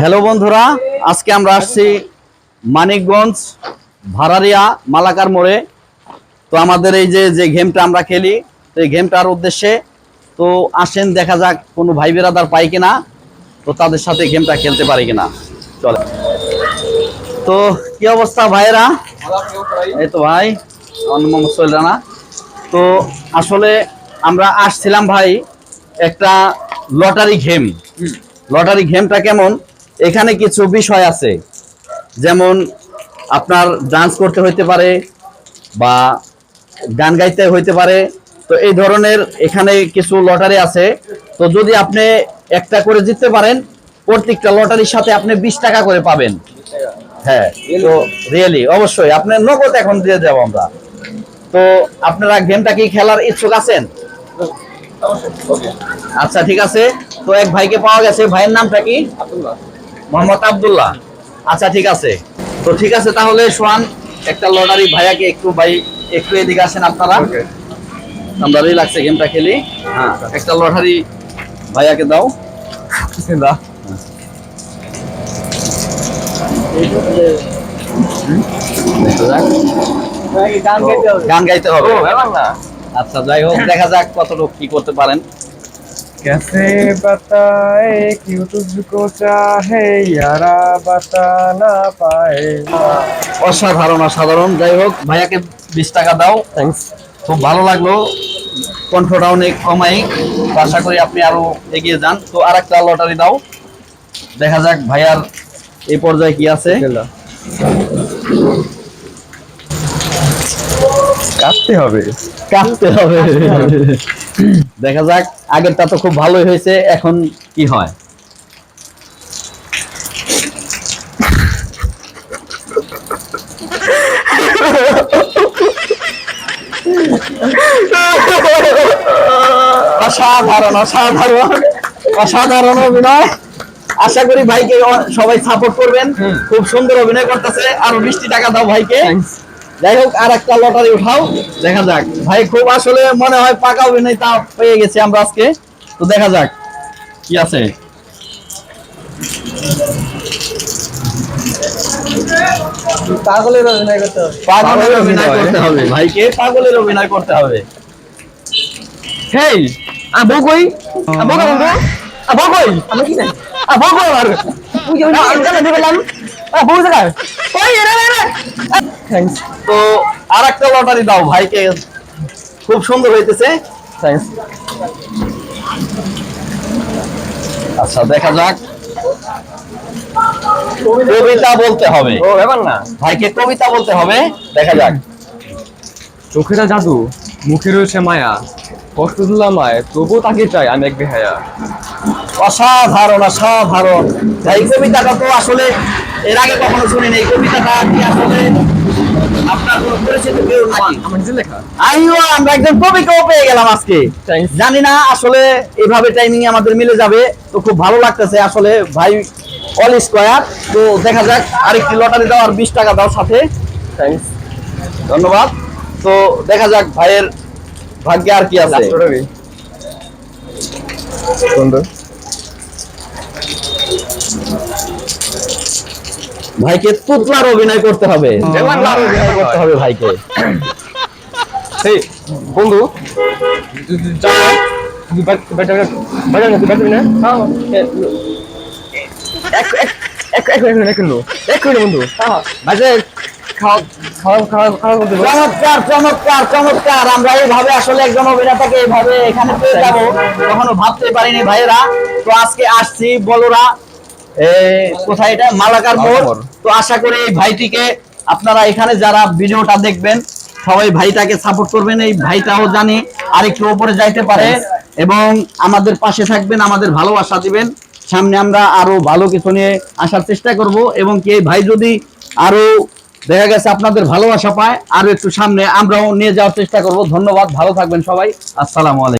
Hello বন্ধুরা। আজকে আমরা আসছি মানিকগঞ্জ, ভাড়ারিয়া, মালাকার মোড়ে। তো আমাদের এই যে যে গেমটা আমরা খেলি, তো এই গেমটার উদ্দেশ্যে, তো আসেন, দেখা যাক কোনো ভাই বেরাদার পাই কিনা, তো তাদের সাথে গেমটা খেলতে পারি কিনা। চলে। তো কি অবস্থা ভাইয়েরা? এই তো ভাই মোহাম্মদ সোহেল রানা। তো আসলে আমরা আসছিলাম ভাই একটা লটারি গেম। লটারি গেমটা কেমন? এখানে কিছু বিষয় আছে। যেমন আপনার ডান্স করতে হইতে পারে বা গান গাইতে হইতে পারে। তো এই ধরনের এখানে কিছু লটারি আছে। তো যদি আপনি একটা করে জিততে পারেন প্রত্যেকটা লটারির সাথে আপনি বিশ টাকা করে পাবেন। হ্যাঁ তো রিয়েলি অবশ্যই। আপনার নগদ এখন দিয়ে দেবো আমরা। তো আপনারা গেমটা কি খেলার ইচ্ছুক আছেন? আচ্ছা ঠিক আছে। তো এক ভাইকে পাওয়া গেছে। ভাইয়ের নামটা কি? মোহাম্মদ আব্দুল্লাহ। আচ্ছা ঠিক আছে। তো ঠিক আছে তাহলে সোহান একটা লটারি ভাইয়াকে একটু ভাই একটু এদিকে আসেন আপনারা। আমরা রিল্যাক্সে গেমটা খেলি। হ্যাঁ। একটা লটারি ভাইয়াকে দাও। গান গাইতে হবে। আচ্ছা যাই হোক দেখা যাক কতটুকু কি করতে পারেন। कैसे बताए क्यों तुझको चाहे यारा बता ना पाए অসাধারণ অসাধারণ যাই হোক ভাইয়াকে বিশ টাকা দাও थैंक्स খুব ভালো লাগলো কণ্ঠটা অনেক কমাই তো আশা করি আপনি আরো এগিয়ে যান তো আর একটা লটারি দাও দেখা যাক ভাইয়ার এই পর্যায়ে কি আছে কাটতে হবে কাটতে হবে দেখা যাক আগেরটা তো খুব ভালোই হয়েছে এখন কি হয়? অসাধারণ অসাধারণ অসাধারণ অভিনয়। আশা করি ভাইকে সবাই সাপোর্ট করবেন। খুব সুন্দর অভিনয় করতেছে। আরও বৃষ্টি টাকা দাও ভাইকে। যাই হোক আর একটা লটারি উঠাও দেখা যাক ভাই খুব আসলে মনে হয় পাকা অভিনয়টা পেয়ে গেছি আমরা আজকে তো দেখা যাক কি আছে পাগলের অভিনয় করতে হবে পাগলের অভিনয় করতে হবে ভাইকে পাগলের অভিনয় করতে হবে হেই আ বউ কই আ কই আ কই আমি কি জানি আ কই আর তো আর একটা লটারি দাও ভাইকে। খুব সুন্দর হইতেছে। আচ্ছা দেখা যাক। কবিতা বলতে হবে। ও ব্যাপার না। ভাইকে কবিতা বলতে হবে। দেখা যাক। চোখেরা জাদু মুখে রয়েছে মায়া। কষ্ট মায় তবুও তাকে চাই আমি এক বেহায়া। অসাধারণ অসাধারণ। এই কবিতাটা তো আসলে এর আগে কখনো শুনিনি। এই কবিতাটা কি আসলে আপনার কোনো পরিচিত কেউ নাই আমার নিজে লেখা। আইও আমরা একজন কবিকেও পেয়ে গেলাম আজকে। জানি না আসলে এইভাবে টাইমিং আমাদের মিলে যাবে। তো খুব ভালো লাগতেছে আসলে ভাই অল স্কোয়ার তো দেখা যাক আরেকটি লটারি দাও আর বিশ টাকা দাও সাথে। ধন্যবাদ। তো দেখা যাক ভাইয়ের ভাগ্যে আর কি আছে বন্ধু ভাইকে তুতলার অভিনয় করতে হবে অভিনয় করতে হবে ভাইকে এই বন্ধু হ্যাঁ বন্ধু চমৎকার চমৎকার চমৎকার। আমরা এইভাবে আসলে একজন অভিনেতাকে এইভাবে এখানে পেয়ে যাব কখনো ভাবতে পারিনি ভাইয়েরা। তো আজকে আসছি বলরা এ, কোথায় এটা? মালাকার মোড়। তো আশা করি এই ভাইটিকে আপনারা এখানে যারা ভিডিওটা দেখবেন সবাই ভাইটাকে সাপোর্ট করবেন। এই ভাইটাও জানি আর একটু ওপরে যাইতে পারে। এবং আমাদের পাশে থাকবেন আমাদের ভালোবাসা দিবেন। সামনে আমরা আরও ভালো কিছু নিয়ে আসার চেষ্টা করব। এবং কি এই ভাই যদি আরও দেখা গেছে আপনাদের ভালোবাসা পায়। আর একটু সামনে আমরাও নিয়ে যাওয়ার চেষ্টা করব। ধন্যবাদ, ভালো থাকবেন সবাই। আসসালামু আলাইকুম।